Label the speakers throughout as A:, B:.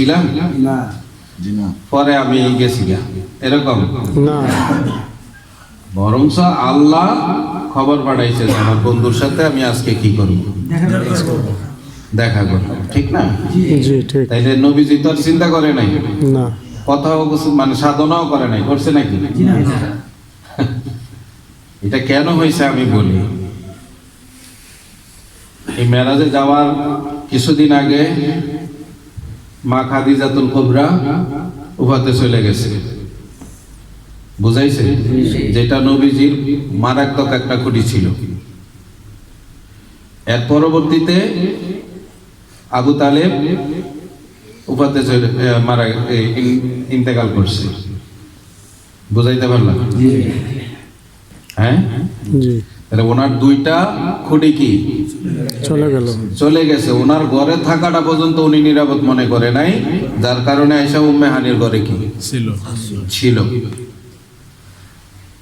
A: ছিলাম পরে আমি গেছি এরকম?
B: না।
A: আল্লাহ খবর পাঠাইছে আমার বন্ধুর সাথে আমি আজকে কি করব।
C: দেখা
A: করব। ঠিক না? তাইলে নবীজি তো চিন্তা করে নাই?
B: না।
A: কথাও মানে সাধনাও করে নাই করছে নাকি? এটা কেন হয়েছে আমি বলি। এই মেরাজে যাওয়ার কিছুদিন আগে মা খাদিজাতুল কোবরা উভাতে চলে গেছে। বুঝাইছে? যেটা নবীজির মারাত্মক একটা খুঁটি ছিল। এর পরবর্তীতে আবু তালেব উপাতে মারা ইন্তেকাল করছে। বুঝাইতে পারলাম? হ্যাঁ? তাহলে ওনার দুইটা খুঁটি কি?
B: চলে গেল।
A: চলে গেছে। ওনার ঘরে থাকাটা পর্যন্ত উনি নিরাপদ মনে করে নাই। যার কারণে আইসা উম্মে হানির ঘরে কি?
D: ছিল।
A: ছিল।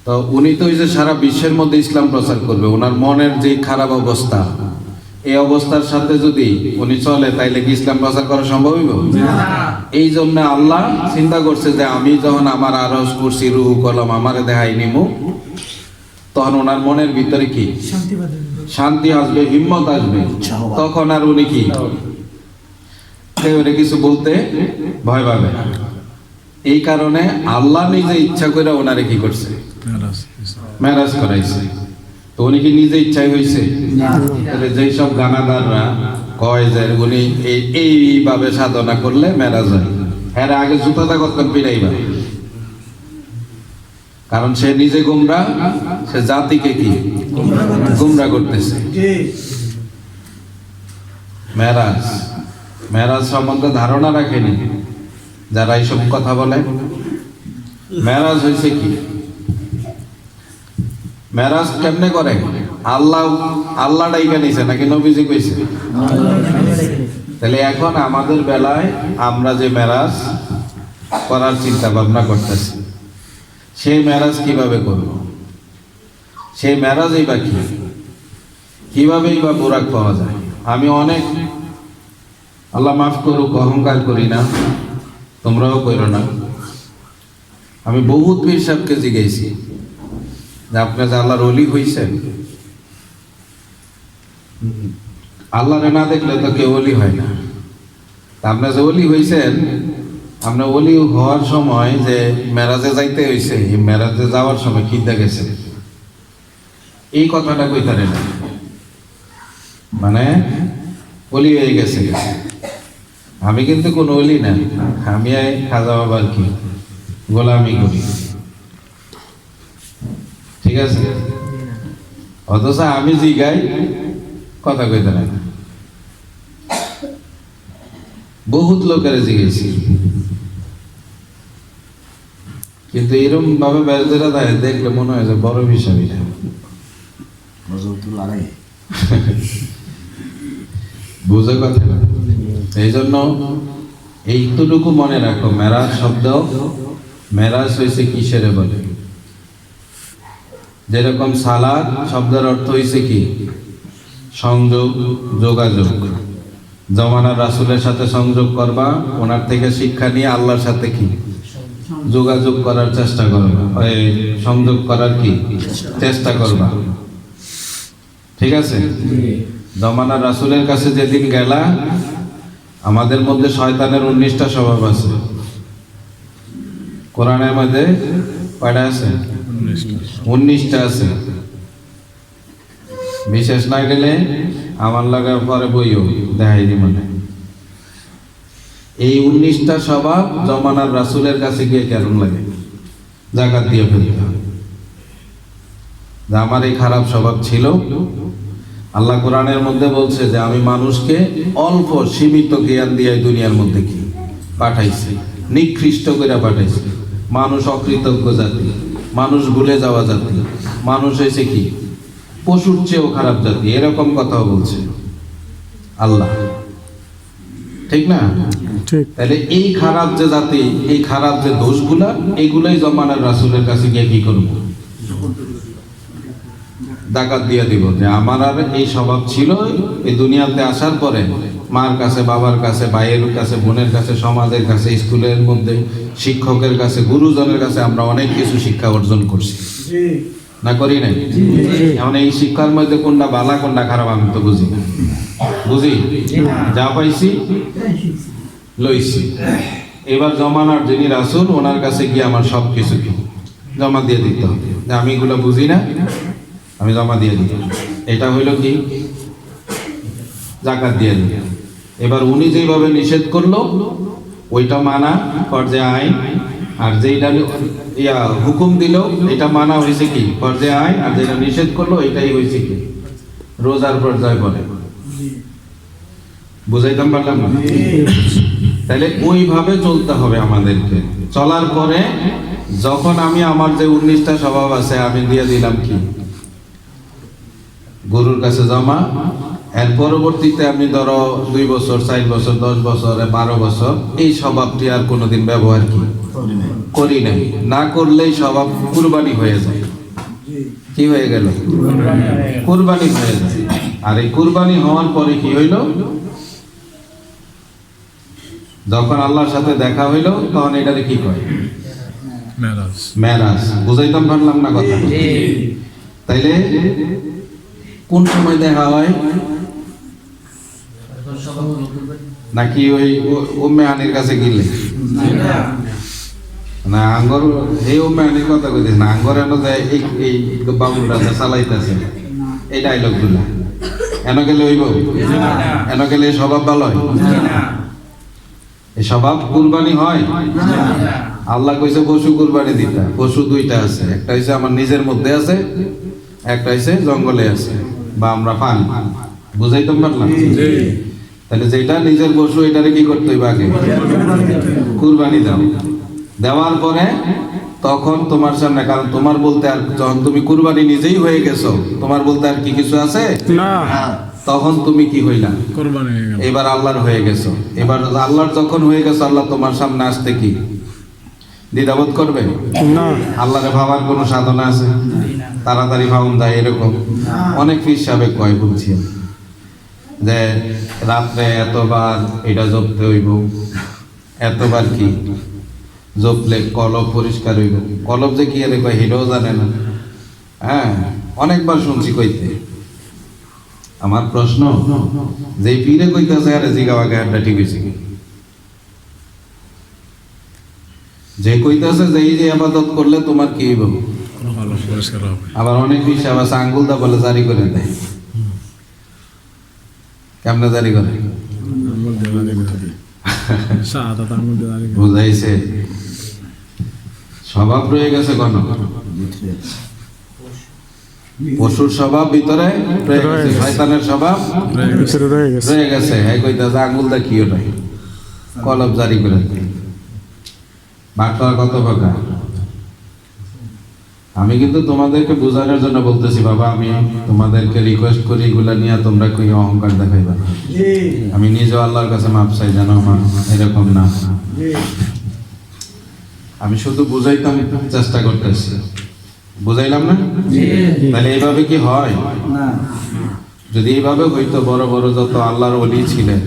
A: তো উনি তো ওই যে সারা বিশ্বের মধ্যে ইসলাম প্রচার করবে। ওনার মনের যে খারাপ অবস্থা এই অবস্থার সাথে যদি উনি চলে তাইলে কি ইসলাম প্রচার করা সম্ভব হইব? এই জন্য আল্লাহ চিন্তা করছে যে আমি যখন আমার আরস করছি রুহু কলম আমারে দেখাই নিমু তখন ওনার মনের ভিতরে কি?
C: শান্তি
A: আসবে হিম্মত আসবে। তখন আর উনি কি? কিছু বলতে ভয় পাবে না। এই কারণে আল্লাহ নিজে ইচ্ছা করে ওনারে কি করছে? ম্যারাজ করাইছে। তো উনি কি নিজে ইচ্ছাই হয়েছে তাহলে যেই সব গানাদাররা কয় যে উনি এই এইভাবে সাধনা করলে ম্যারাজ হয়। হ্যাঁ আগে জুতাটা করতেন পিড়াইবা কারণ সে নিজে গুমরা, সে জাতিকে কি? গুমরা করতেছে। মেরাজ। মেরাজ সম্বন্ধে ধারণা রাখেনি, যারা এইসব কথা বলে। মেরাজ হয়েছে কি? মেরাজ কেমনে করে? আল্লাহ আল্লাহ ডাইকা নিছে নাকি নবীজি কইছে? তাহলে এখন আমাদের বেলায় আমরা যে মেরাজ করার চিন্তা ভাবনা করতেছি। সেই মেরাজ কীভাবে করব? সেই মেরাজই বা কি? কিভাবেই বা বোরাক পাওয়া যায়? আমি অনেক, আল্লাহ মাফ করুক, অহংকার করি না, তোমরাও করো না। আমি বহুত পীর সাহেবকে জিজ্ঞেছি যে আপনি যে আল্লাহর অলি হইছেন, আল্লাহরে না দেখলে তো কেউ অলি হয় না। তা আপনি যে অলি হইছেন আপনি অলি হওয়ার সময় যে মেরাজে যাইতে হইছে, এই মেরাজে যাওয়ার সময় কি দেখেছে এই কথাটা কইতারে না। মানে অলি হয়ে গেছে। আমি কিন্তু কোনো অলি না। আমি খাজা বাবার কি? গোলামি করি। ঠিক আছে? অথচ আমি জিগাই, কথা কইতে না বহুত লোকের জিগেছি কিন্তু এরকম ভাবে বেজরা দেয় দেখলে মনে হয় যে বড় বিষয় এটা বুঝে কথা না। এই জন্য এইটুকু মনে রাখো মেরাজ শব্দ মেরাজ হয়েছে কিসের বলে? যেরকম সালাদ শব্দের অর্থ হয়েছে কি? সংযোগ যোগাযোগ। জমানা রাসুলের সাথে সংযোগ করবা ওনার থেকে শিক্ষা নিয়ে আল্লাহর সাথে কি? যোগাযোগ করার চেষ্টা করবা। সংযোগ করার কি? চেষ্টা করবা। ঠিক আছে? জমানা রাসুলের কাছে যেদিন গেলা, আমাদের মধ্যে শয়তানের উনিশটা স্বভাব আছে। কোরআনের মধ্যে কয়টা আছে? উনিশটা আছে। বিশেষ না গেলে আমার লাগার পরে বইও দেখাইনি মানে এই উনিশটা স্বভাব জমানার রাসুলের কাছে গিয়ে কেমন লাগে? জাকাত দিয়ে ফেলতে হবে। আমার এই খারাপ স্বভাব ছিল, আল্লাহ কোরআনের মধ্যে বলছে যে আমি মানুষকে অল্প সীমিত জ্ঞান দিয়ে দুনিয়ার মধ্যে কি? পাঠাইছি, নিকৃষ্ট করে পাঠাইছি। মানুষ অকৃতজ্ঞ জাতি, মানুষ ভুলে যাওয়া জাতি, মানুষ হয়েছে কি? পশুর চেয়েও খারাপ জাতি, এরকম কথাও বলছে। আল্লাহ, ঠিক না? তাহলে এই খারাপ যে জাতি এই খারাপ যে দোষগুলা এইগুলাই জমানার রাসুলের কাছে গিয়ে কি করব? ডাকাত দিয়ে দিব যে আমার আর এই স্বভাব ছিল এই দুনিয়াতে আসার পরে মার কাছে বাবার কাছে ভাইয়ের কাছে বোনের কাছে সমাজের কাছে স্কুলের মধ্যে শিক্ষকের কাছে গুরুজনের কাছে আমরা অনেক কিছু শিক্ষা অর্জন করছি। না করি নাই? এখন এই শিক্ষার মধ্যে কোনটা বালা কোনটা খারাপ আমি তো বুঝি না। বুঝি? যা পাইছি? লইছি। এবার জমানার যিনি রাসুল, ওনার কাছে গিয়ে আমার সব কিছু কি? জমা দিয়ে দিতে হবে। আমি এগুলো বুঝি না, আমি জমা দিয়ে দিই। এটা হইল কি? জাকাত দিয়ে দিই। এবার উনি যেভাবে নিষেধ করল, ওইটা মানা পর্যায়ে আইন। আর যেটা ইয়া, হুকুম দিল, এটা মানা হয়েছে কি? পর্যায়ে আইন। আর যেটা নিষেধ করল এটাই হয়েছে কি? রোজার পর্যায়ে বলে। বুঝাইতাম পারলাম না? তাহলে ওইভাবে চলতে হবে আমাদেরকে। চলার পরে যখন আমি আমার যে উনিশটা স্বভাব আছে আমি দিয়ে দিলাম কি? গরুর কাছে জমা। এর পরবর্তীতে আমি ধরো দুই বছর চার বছর দশ বছর বারো বছর এই স্বভাবটি আর কোনোদিন ব্যবহার কি?
E: করি নাই।
A: না করলেই স্বভাব কুরবানি হয়ে যায়। কি হয়ে গেল। কুরবানি হয়ে যায়। আর এই কুরবানি হওয়ার পরে কি হইল? যখন আল্লাহর সাথে দেখা হইল তখন এটারে কি কয়? মেরাজ। বুঝাইতাম পারলাম না কথা তাইলে কোন সময় দেখা হয়? নাকি ওই উম্মে আনির কাছে গেলে? না আঙ্গর এই উম্মে আনির কথা কইতেছ না আঙ্গর এনে যায় এই এই বাবুরা যে চালাইতেছে এই ডায়লগগুলা। এন গেলে ওই হইব এন গেলে স্বভাব ভালো হয়? এই স্বভাব কুরবানি হয়? আল্লাহ কইছে পশু কুরবানি দিতা। পশু দুইটা আছে। একটা হইছে আমার নিজের মধ্যে আছে একটা হইছে জঙ্গলে আছে বা আমরা পান। বুঝাইতে পারলাম? তাহলে যেটা নিজের পশু এটারে কি করতে হইবে আগে? কুরবানি দাও। দেওয়ার পরে তখন তোমার সামনে কারণ তোমার বলতে আর যখন তুমি কুরবানি নিজেই হয়ে গেছো তোমার বলতে আর কি কিছু আছে?
B: না।
A: তখন তুমি কি হইলা? এবার আল্লাহর হয়ে গেছো। এবার আল্লাহর যখন হয়ে গেছো আল্লাহ তোমার সামনে আসতে কি? দ্বিধাবোধ করবে?
B: না।
A: আল্লাহরে ভাবার কোনো সাধনা আছে? তাড়াতাড়ি ভাবুন যায় এরকম। অনেক ফিস সাহেব কয় বলছি যে রাত্রে এতবার এটা জপতে হইব। এতবার কি? জপলে কলব পরিষ্কার হইব। কলব যে কি এর কয় হেটাও জানে না। হ্যাঁ অনেকবার শুনছি কইতে। আমার প্রশ্ন, যে পীরে কইতেছে আরে জিগাওয়া গায়টা ঠিক হয়েছে কি? যে কইতেছে যে এই যে আবাদত করলে তোমার কি হইব? আবার অনেক বিষয় আবার আঙ্গুল দা বলে জারি করে দেয়। কেমনে জারি করে? বুঝাইছে। স্বভাব রয়ে গেছে কোন
E: ভিতরে
A: পশুর স্বভাব ভিতরে। শয়তানের স্বভাব
B: রয়ে গেছে।
A: রয়ে গেছে। হ্যাঁ কইতাছে আঙ্গুল দা কিও নাই। কলব জারি করে দেয় কত প্রকার। আমি কিন্তু তোমাদেরকে বোঝানোর জন্য বলতেছি বাবা আমি তোমাদেরকে রিকোয়েস্ট করি এগুলা নিয়ে তোমরা কই অহংকার দেখাইবা। না। আমি নিজেও আল্লাহর কাছে মাপ চাই জানো আমার এরকম না। আমি শুধু বুঝাইতাম চেষ্টা করতেছি। বুঝাইলাম না? তাহলে এইভাবে কি হয়? যদি এইভাবে হইতো বড় বড় যত আল্লাহর অলি ছিলেন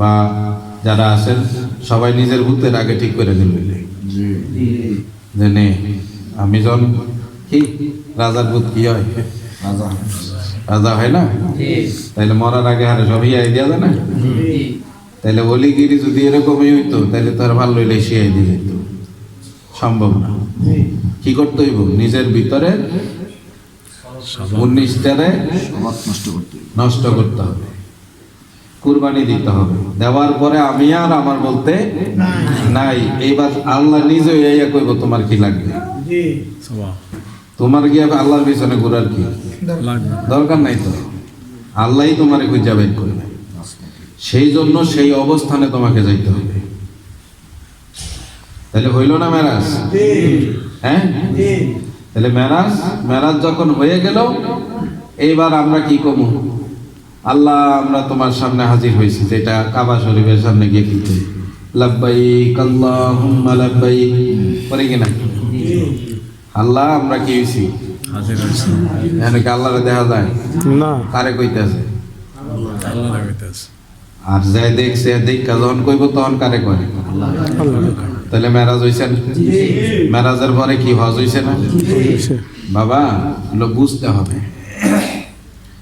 A: বা যারা আছেন সবাই নিজের ভূতের আগে ঠিক করে দিল যে নে আমি যখন কি? রাজার ভূত কি হয়?
E: রাজা।
A: রাজা হয় না? তাইলে মরার আগে হারে সবই ইয়াই দেওয়া যায় না? তাইলে অলিগিরি যদি এরকমই হইতো তাহলে তার ভালো হইলে শিয়াই দিয়ে যেত। সম্ভব না। কি করতে হইব? নিজের ভিতরে উনিশটারে
E: নষ্ট করতে হবে।
A: নষ্ট করতে হবে। কুরবানি দিতে হবে। দেওয়ার পরে আমি আর আমার বলতে নাই। এইবার আল্লাহ নিজে ইয়া কইব তোমার কি লাগবে? তোমার গিয়ে আল্লাহর পিছনে ঘুরার কি? দরকার নাই তো। আল্লাহই তোমার খুঁজা বের করবে। সেই জন্য সেই অবস্থানে তোমাকে যাইতে হবে। তাহলে হইল না মেরাজ? হ্যাঁ? তাহলে মেরাজ? মেরাজ যখন হয়ে গেল এইবার আমরা কি কমু? আল্লাহ আমরা তোমার সামনে হাজির হয়েছি যেটা কাবা শরীফের সামনে গিয়ে কিন্তু লাব্বাইক আল্লাহুম্মা লাব্বাইক। করে কিনা? আল্লাহ আমরা কি হয়েছি?
C: হাজির
A: এখানে আল্লাহরে দেখা যায়?
B: না।
A: কারে কইতেছে?
C: আল্লাহ
A: আর যাই দেখছে দেখা যখন কইব তখন কারে কয়?
B: আল্লাহ
A: তাহলে মেরাজ হইছে না? মেরাজের পরে কি হজ হইছে না? বাবা এগুলো বুঝতে হবে।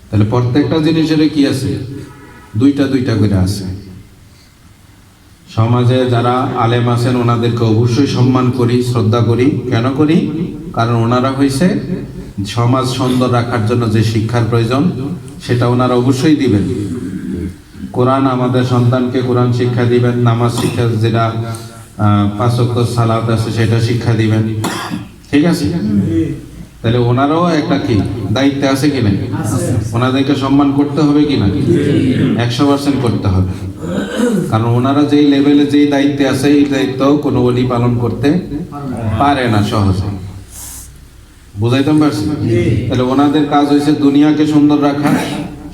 A: তাহলে প্রত্যেকটা জিনিসের কি আছে? দুইটা দুইটা করে আছে। সমাজে যারা আলেম আছেন ওনাদেরকে অবশ্যই সম্মান করি শ্রদ্ধা করি। কেন করি? কারণ ওনারা হয়েছে সমাজ সুন্দর রাখার জন্য যে শিক্ষার প্রয়োজন সেটা ওনারা অবশ্যই দিবেন। কোরআন আমাদের সন্তানকে কোরআন শিক্ষা দিবেন নামাজ শিক্ষা যেটা পাঁচক সালাত আছে, সেটা শিক্ষা দিবেন। ঠিক আছে? তাহলে ওনারাও একটা কি, দায়িত্ব আছে কি না? ওনাদেরকে সম্মান করতে হবে কি না? একশো পার্সেন্ট করতে হবে। কারণ ওনারা যেই লেভেলে যেই দায়িত্বে আছে, এই দায়িত্ব কোনো অলি পালন করতে পারে না সহজে। বুঝাইতে পারছি? তাহলে ওনাদের কাজ হয়েছে দুনিয়াকে সুন্দর রাখা,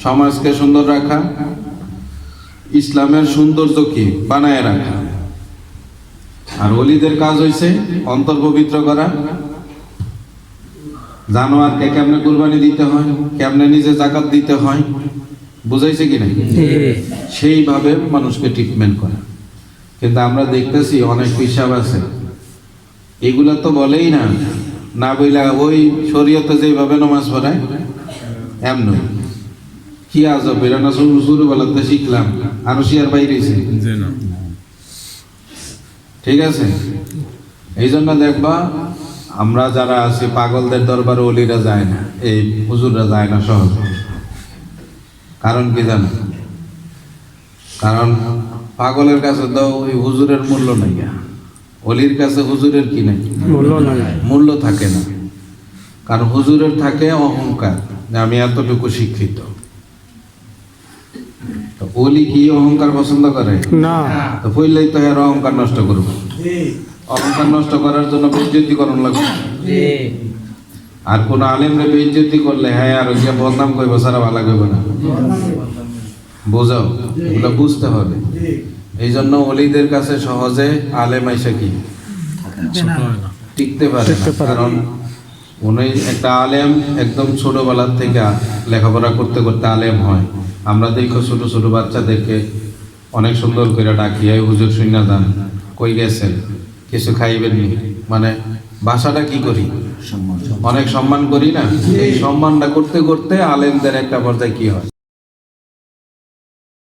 A: সমাজকে সুন্দর রাখা, ইসলামের সৌন্দর্য কি বানায় রাখা। আর অলিদের কাজ হয়েছে অন্তর পবিত্র করা। জানোয়ারকে কেমনে কুরবানি দিতে হয় কেমনে নিজে জাকাত দিতে হয় বুঝাইছে কি না সেইভাবে মানুষকে ট্রিটমেন্ট করা। কিন্তু আমরা দেখতেছি অনেক পিসাব আছে। এগুলা তো বলেই না না বইলা ওই শরীয়তে যেভাবে নমাজ পড়ায় এমন। কি আজব এটা না শুরু শুরু বেলাতে শিখলাম আরও শিয়ার বাইরেছে ঠিক আছে? এই জন্য দেখবা আমরা যারা আছি পাগলদের দরবারে অলিরা যায় না এই হুজুররা যায় না সহজে। কারণ কি জানো? কারণ পাগলের কাছে তো ওই হুজুরের মূল্য নাই অলির কাছে হুজুরের কি নাই?
B: মূল্য নাই।
A: মূল্য থাকে না। কারণ হুজুরের থাকে অহংকার যে আমি এতটুকু শিক্ষিত। তো অলি কি অহংকার পছন্দ করে?
B: না।
A: তো পইলেই তো এর অহংকার নষ্ট করব। অহংকার নষ্ট করার জন্য বেজ্জতি করণ লাগবে আর কোন আলেমরে বেজ্জতি করলে হ্যাঁ আর গিয়া বদনাম করব সারা ভালো করব না। বোঝাও? এগুলো বুঝতে হবে। এই জন্য অলিদের কাছে সহজে আলেম আইসা কি? টিকতে পারে। কারণ উনি একটা আলেম একদম ছোটোবেলার থেকে লেখাপড়া করতে করতে আলেম হয়। আমরা দেখো ছোটো ছোট বাচ্চাদেরকে অনেক সুন্দর করে ডাকি এই হুজুর শুনে যান কই গেছেন? কিছু খাইবেন নি? মানে ভাষাটা কি করি? অনেক সম্মান করি না? এই সম্মানটা করতে করতে আলেমদের একটা পর্যায়ে কি হয়?